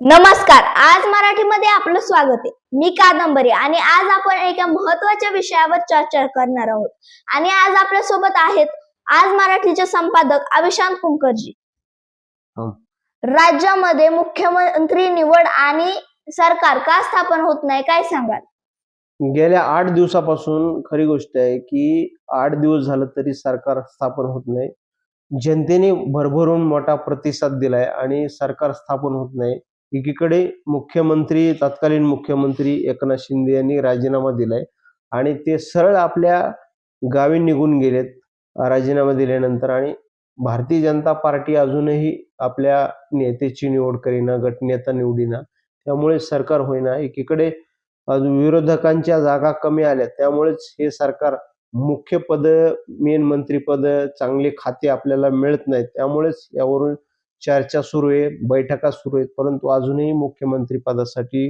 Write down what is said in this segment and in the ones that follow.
नमस्कार आज मराठीमध्ये आपलं स्वागत आहे. मी कादंबरी आणि आज आपण एका महत्त्वाच्या विषयावर चर्चा करणार आहोत. आणि आज आपल्यासोबत आहेत आज मराठीचे संपादक अविशांत कुंकरजी. हो. राज्यामध्ये मुख्यमंत्री निवड आणि सरकार का स्थापन होत नाही काय सांगाल? गेल्या आठ दिवसापासून खरी गोष्ट आहे की आठ दिवस झालं तरी सरकार स्थापन होत नाही. जनतेने भरभरून मोठा प्रतिसाद दिलाय आणि सरकार स्थापन होत नाही. एकीकडे मुख्यमंत्री तत्कालीन मुख्यमंत्री एकनाथ शिंदे यांनी राजीनामा दिलाय आणि ते सरळ आपल्या गावी निघून गेलेत राजीनामा दिल्यानंतर. आणि भारतीय जनता पार्टी अजूनही आपल्या नेत्याची निवड करीना गटनेता निवडीना. त्यामुळे सरकार होईना. एकीकडे अजून विरोधकांच्या जागा कमी आल्या. त्यामुळेच हे सरकार मुख्य पद मेन मंत्रीपद चांगले खाते आपल्याला मिळत नाहीत. त्यामुळेच यावरून चर्चा सुरू आहे बैठका सुरू आहेत परंतु अजूनही मुख्यमंत्री पदासाठी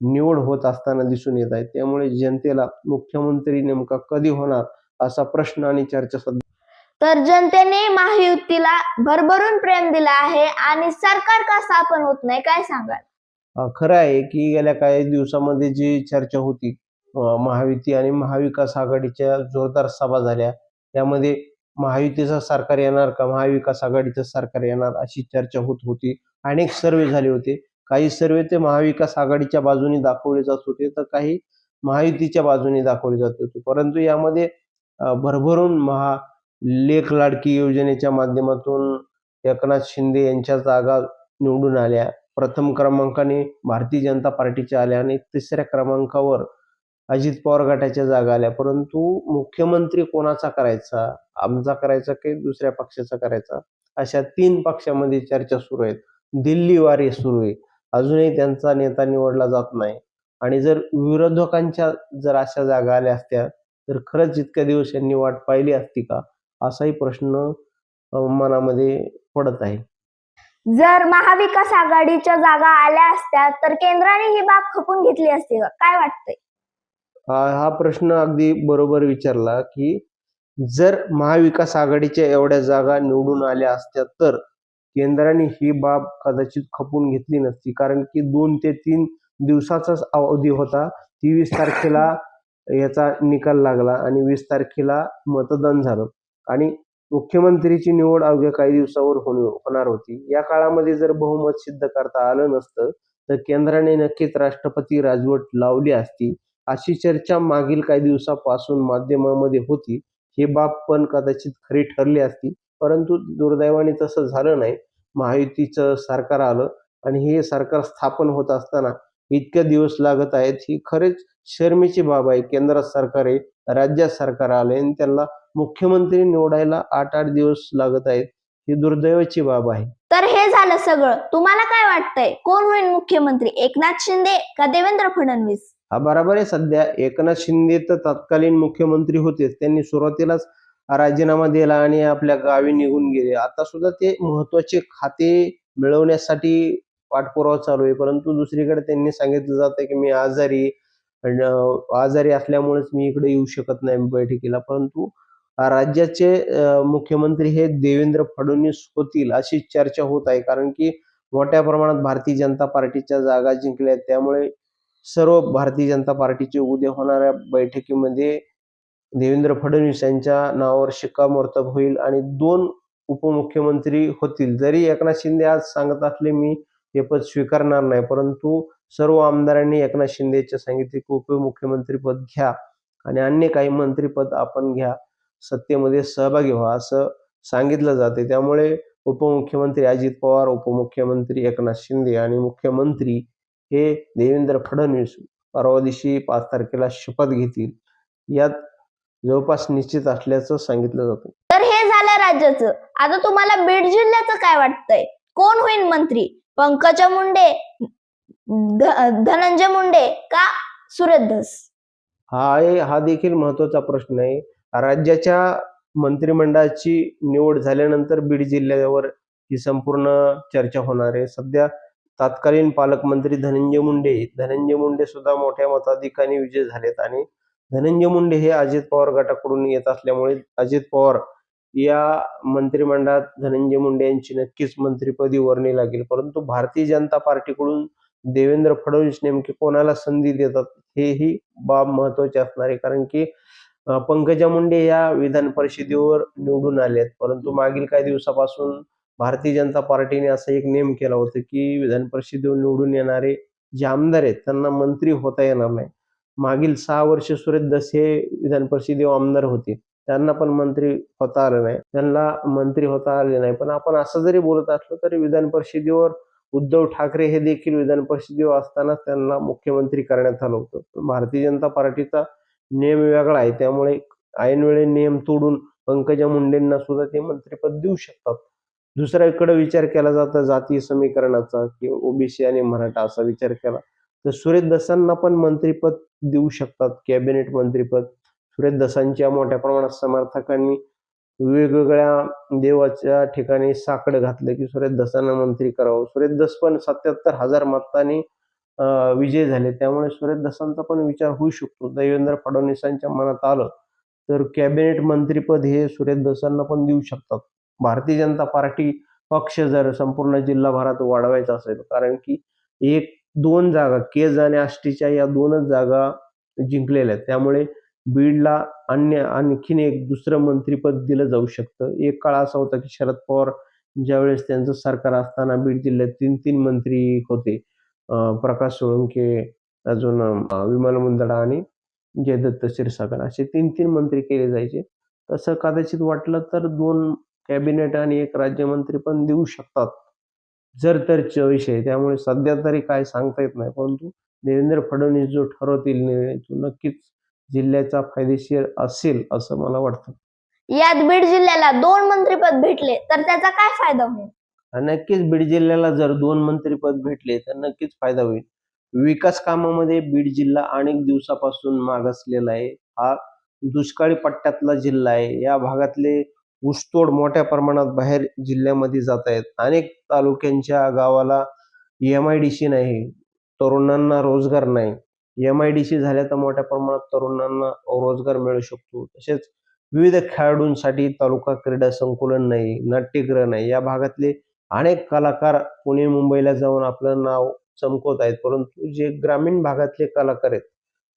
निवड होत असताना दिसून येत आहे. त्यामुळे जनतेला मुख्यमंत्री नेमका कधी होणार असा प्रश्न आणि चर्चा सध्या तर जनतेने महायुतीला भरभरून प्रेम दिलं आहे आणि सरकार का स्थापन होत नाही काय सांगाल? खरं आहे की गेल्या काही दिवसामध्ये जी चर्चा होती महायुती आणि महाविकास आघाडीच्या जोरदार सभा झाल्या. त्यामध्ये महायुतीचं सरकार येणार का? महाविकास आघाडीचं सरकार येणार अशी चर्चा होत होती. अनेक सर्वे झाले होते. काही सर्वे ते महाविकास आघाडीच्या बाजूने दाखवले जात होते तर काही महायुतीच्या बाजूने दाखवले जात होते. परंतु यामध्ये भरभरून महा लेख लाडकी योजनेच्या माध्यमातून एकनाथ शिंदे यांच्या जागा निवडून आल्या. प्रथम क्रमांकाने भारतीय जनता पार्टीच्या आल्या आणि तिसऱ्या क्रमांकावर अजित पवार गटाच्या जागा आल्या. परंतु मुख्यमंत्री कोणाचा करायचा? आमचा करायचा की दुसऱ्या पक्षाचा करायचा? अशा तीन पक्षामध्ये चर्चा सुरू आहेत. दिल्ली वारी सुरू आहे. अजूनही त्यांचा नेता निवडला जात नाही. आणि जर विरोधकांच्या जर अशा जागा आल्या असत्या तर खरंच इतक्या दिवस यांनी वाट पाहिली असती का? असाही प्रश्न मनामध्ये पडत आहे. जर महाविकास आघाडीच्या जागा आल्या असत्या तर केंद्राने ही बाब खपून घेतली असती का? काय वाटतंय? हा प्रश्न अगदी बरोबर विचारला की जर महाविकास आघाडीच्या एवढ्या जागा निवडून आल्या असत्या तर केंद्राने ही बाब कदाचित खपून घेतली नसती. कारण की दोन ते तीन दिवसाचाच अवधी होता. तेवीस तारखेला याचा निकाल लागला आणि वीस तारखेला मतदान झालं. आणि मुख्यमंत्रीची निवड अवघ्या काही दिवसावर होणार होती. या काळामध्ये जर बहुमत सिद्ध करता आलं नसतं तर केंद्राने नक्कीच राष्ट्रपती राजवट लावली असती. अशी चर्चा मागील काही दिवसापासून माध्यमामध्ये होती. ही बाब पण कदाचित खरी ठरली असती. परंतु दुर्दैवाने तसं झालं नाही. महायुतीचं सरकार आलं आणि हे सरकार स्थापन होत असताना इतक्या दिवस लागत आहेत ही खरेच शर्मेची बाब आहे. केंद्र सरकार आहे राज्यात सरकार आले आणि त्यांना मुख्यमंत्री निवडायला आठ आठ दिवस लागत आहेत ही दुर्दैवाची बाब आहे. तर हे झालं सगळं. तुम्हाला काय वाटतंय? कोण होईल मुख्यमंत्री? एकनाथ शिंदे का देवेंद्र फडणवीस? हा बरोबर आहे. सध्या एकनाथ शिंदे तर तत्कालीन मुख्यमंत्री होतेच. त्यांनी सुरुवातीलाच राजीनामा दिला आणि आपल्या गावी निघून गेले. आता सुद्धा ते महत्त्वाचे खाते मिळवण्यासाठी पाठपुरावा चालू आहे. परंतु दुसरीकडे त्यांनी सांगितलं जातं की मी आजारी आजारी असल्यामुळेच मी इकडे येऊ शकत नाही बैठकीला. परंतु राज्याचे मुख्यमंत्री हे देवेंद्र फडणवीस होतील अशी चर्चा होत आहे. कारण की मोठ्या प्रमाणात भारतीय जनता पार्टीच्या जागा जिंकल्या आहेत. त्यामुळे सर्व भारतीय जनता पार्टीचे उद्या होणाऱ्या बैठकीमध्ये देवेंद्र फडणवीस यांच्या नावावर शिक्कामोर्तब होईल आणि दोन उपमुख्यमंत्री होतील. जरी एकनाथ शिंदे आज सांगत असले मी हे पद स्वीकारणार नाही परंतु सर्व आमदारांनी एकनाथ शिंदेच्या सांगितले की उपमुख्यमंत्री पद घ्या आणि अन्य काही मंत्रीपद आपण घ्या सत्तेमध्ये सहभागी व्हा असं सांगितलं जाते. त्यामुळे उपमुख्यमंत्री अजित पवार उपमुख्यमंत्री एकनाथ शिंदे आणि मुख्यमंत्री हे देवेंद्र फडणवीस परवा दिवशी पाच तारखेला शपथ घेतील. यात जवळपास निश्चित असल्याचं सांगितलं जातं. तर हे झालं राज्याचं. आता तुम्हाला बीड जिल्ह्याचं काय वाटतंय? कोण होईल मंत्री? पंकजा मुंडे ध- धनंजय मुंडे का सुरेश धस? हा आहे हा देखील महत्त्वाचा प्रश्न आहे. राज्याच्या मंत्रिमंडळाची निवड झाल्यानंतर बीड जिल्ह्यावर ही संपूर्ण चर्चा होणार आहे. सध्या तत्कालीन पालकमंत्री धनंजय मुंडे. धनंजय मुंडे सुद्धा मोठ्या मताधिकाने विजय झालेत आणि धनंजय मुंडे हे अजित पवार गटाकडून येत असल्यामुळे अजित पवार या मंत्रिमंडळात धनंजय मुंडे यांची नक्कीच मंत्रिपदी वर्णी लागेल. परंतु भारतीय जनता पार्टीकडून देवेंद्र फडणवीस नेमके कोणाला संधी देतात हेही बाब महत्वाची असणार आहे. कारण की पंकजा मुंडे या विधान परिषदेवर निवडून आले आहेत परंतु मागील काही दिवसापासून भारतीय जनता पार्टीने असा एक नेम केला होता की विधान परिषद निवडून येणारे जे आमदार आहेत त्यांना मंत्री होता येणार नाही. मागील सहा वर्ष सुरेश दस हे विधान परिषदेवर आमदार होते. त्यांना पण मंत्री होता आलं नाही. त्यांना मंत्री होता आले नाही. पण आपण असं जरी बोलत असलो तरी विधान परिषदेवर उद्धव ठाकरे हे देखील विधान परिषदेवर असताना त्यांना मुख्यमंत्री करण्यात आलं होतं. भारतीय जनता पार्टीचा नियम वेगळा आहे. त्यामुळे ऐनवेळे नियम तोडून पंकजा मुंडेंना सुद्धा ते मंत्रिपद देऊ शकतात. दुसऱ्याकडे विचार केला जातो जातीय समीकरणाचा किंवा ओबीसी आणि मराठा असा विचार केला. तर सुरेश दसांना पण मंत्रिपद देऊ शकतात कॅबिनेट मंत्रिपद. सुरेश दसांच्या मोठ्या प्रमाणात समर्थकांनी वेगवेगळ्या देवाच्या ठिकाणी साकडं घातलं की सुरेश दसांना मंत्री करावं. सुरेश दस पण सत्याहत्तर हजार मतांनी विजय झाले. त्यामुळे सुरेश दसांचा पण विचार होऊ शकतो. देवेंद्र फडणवीसांच्या मनात आलं तर कॅबिनेट मंत्रीपद हे सुरेश दसांना पण देऊ शकतात. भारतीय जनता पार्टी पक्ष जर संपूर्ण जिल्हाभरात वाढवायचा असेल कारण की एक दोन जागा केज आणि आष्टीच्या या दोनच जागा जिंकलेल्या आहेत. त्यामुळे बीडला अन्य आणखीन एक दुसरं मंत्रीपद दिलं जाऊ शकतं. एक काळ असा होता की शरद पवार ज्यावेळेस त्यांचं सरकार असताना बीड जिल्ह्यात तीन तीन मंत्री होते. प्रकाश सोळंके अजून विमल मुंदडा आणि जयदत्त क्षीरसागर. असे तीन तीन मंत्री केले जायचे. तसं कदाचित वाटलं तर दोन कॅबिनेट आणि एक राज्यमंत्री पण देऊ शकतात. जर तरच विषय आहे. त्यामुळे सध्या तरी काय सांगता येत नाही. परंतु देवेंद्र फडणवीस जो ठरवतील निर्णय तो नक्कीच जिल्ह्याचा फायदेशीर असेल असं मला वाटतं. यात बीड जिल्ह्याला दोन मंत्रिपद भेटले तर त्याचा काय फायदा होईल? नक्कीच बीड जिल्ह्याला जर दोन मंत्रीपद भेटले तर नक्कीच फायदा होईल. विकास कामामध्ये बीड जिल्हा अनेक दिवसापासून मागासलेला आहे. हा दुष्काळी पट्ट्यातला जिल्हा आहे. या भागातले ऊसतोड मोठ्या प्रमाणात बाहेर जिल्ह्यामध्ये जात आहेत. अनेक तालुक्यांच्या गावाला एम आय डी सी नाही तरुणांना रोजगार नाही. एम आय डी सी झाल्या तर मोठ्या प्रमाणात तरुणांना रोजगार मिळू शकतो. तसेच विविध खेळाडूंसाठी तालुका क्रीडा संकुलन नाही नाट्यगृह नाही. या भागातले अनेक कलाकार पुणे मुंबईला जाऊन आपलं नाव चमकवत आहेत. परंतु जे ग्रामीण भागातले कलाकार आहेत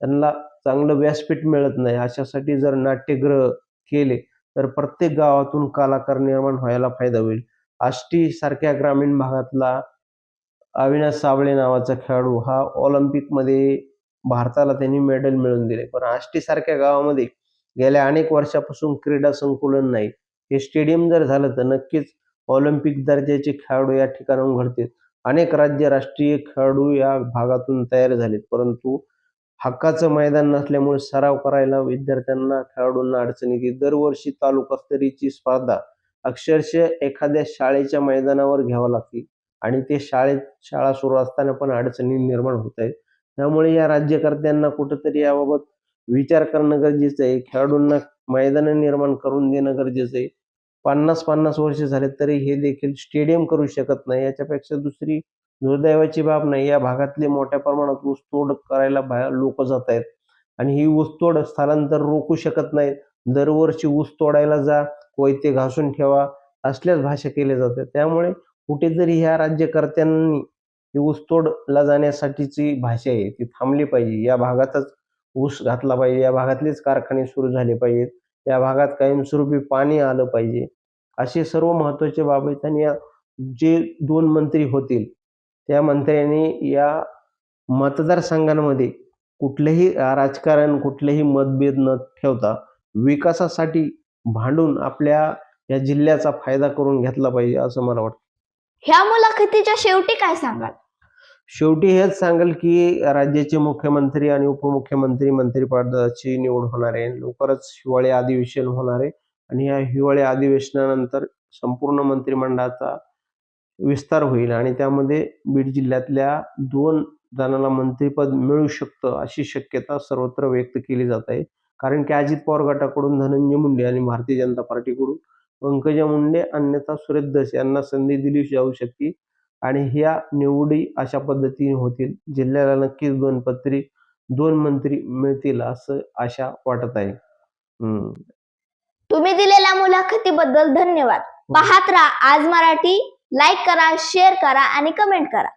त्यांना चांगलं व्यासपीठ मिळत नाही. अशासाठी जर नाट्यगृह केले तर प्रत्येक गावातून कलाकार निर्माण व्हायला फायदा होईल. आष्टी सारख्या ग्रामीण भागातला अविनाश साबळे नावाचा खेळाडू हा ऑलिम्पिकमध्ये भारताला त्यांनी मेडल मिळवून दिले. पण आष्टी सारख्या गावामध्ये गेल्या अनेक वर्षापासून क्रीडा संकुलन नाही. हे स्टेडियम जर झालं तर नक्कीच ऑलिम्पिक दर्जाचे खेळाडू या ठिकाणाहून घडतील. अनेक राज्य राष्ट्रीय खेळाडू या भागातून तयार झालेत. परंतु हक्काचं मैदान नसल्यामुळे सराव करायला विद्यार्थ्यांना खेळाडूंना अडचण येते. दरवर्षी तालुकास्तरीची स्पर्धा अक्षरशः एखाद्या शाळेच्या मैदानावर घ्यावं लागते आणि ते शाळेत शाळा सुरू असताना पण अडचणी निर्माण होत आहेत. त्यामुळे या राज्यकर्त्यांना कुठंतरी याबाबत विचार करणं गरजेचं आहे. खेळाडूंना मैदानं निर्माण करून देणं गरजेचं आहे. पन्नास पन्नास वर्ष झाले तरी हे देखील स्टेडियम करू शकत नाही. याच्यापेक्षा दुसरी दुर्दैवाची बाब नाही. या भागातले मोठ्या प्रमाणात ऊसतोड करायला लोक जात आहेत आणि ही ऊसतोड स्थलांतर रोखू शकत नाहीत. दरवर्षी ऊस तोडायला जा कोयते घासून ठेवा असल्याच भाषा केल्या जाते. त्यामुळे कुठेतरी ह्या राज्यकर्त्यांनी ही ऊसतोडला जाण्यासाठीची भाषा आहे. ती थांबली पाहिजे. या भागातच ऊस घातला पाहिजे. या भागातलेच कारखाने सुरू झाले पाहिजेत. या भागात कायमस्वरूपी पाणी आलं पाहिजे. असे सर्व महत्त्वाचे बाब आहेत. आणि या जे दोन मंत्री होतील त्या मंत्र्यांनी या मतदारसंघांमध्ये कुठलंही राजकारण कुठलेही मतभेद न ठेवता विकासासाठी भांडून आपल्या या जिल्ह्याचा फायदा करून घेतला पाहिजे असं मला वाटतं. ह्या मुलाखतीच्या शेवटी काय सांगाल? शेवटी हेच सांगेल की राज्याचे मुख्यमंत्री आणि उपमुख्यमंत्री मंत्रिपदाची निवड होणार आहे. लवकरच हिवाळी अधिवेशन होणार आहे. आणि या हिवाळी अधिवेशनानंतर संपूर्ण मंत्रिमंडळाचा विस्तार होईल आणि त्यामध्ये बीड जिल्ह्यातल्या दोन जणांना मंत्रिपद मिळू शकतं अशी शक्यता सर्वत्र व्यक्त केली जात आहे. कारण की अजित पवार गटाकडून धनंजय मुंडे आणि भारतीय जनता पार्टीकडून पंकजा मुंडे अन्यथा सुरेश दस यांना संधी दिली जाऊ शकते आणि ह्या निवडी अशा पद्धतीने होतील जिल्ह्याला नक्कीच दोन पत्री दोन मंत्री मिळतील असं आशा वाटत आहे. तुम्ही दिलेल्या मुलाखतीबद्दल धन्यवाद. पाहत राहा आज मराठी लाईक करा शेअर करा आणि कमेंट करा.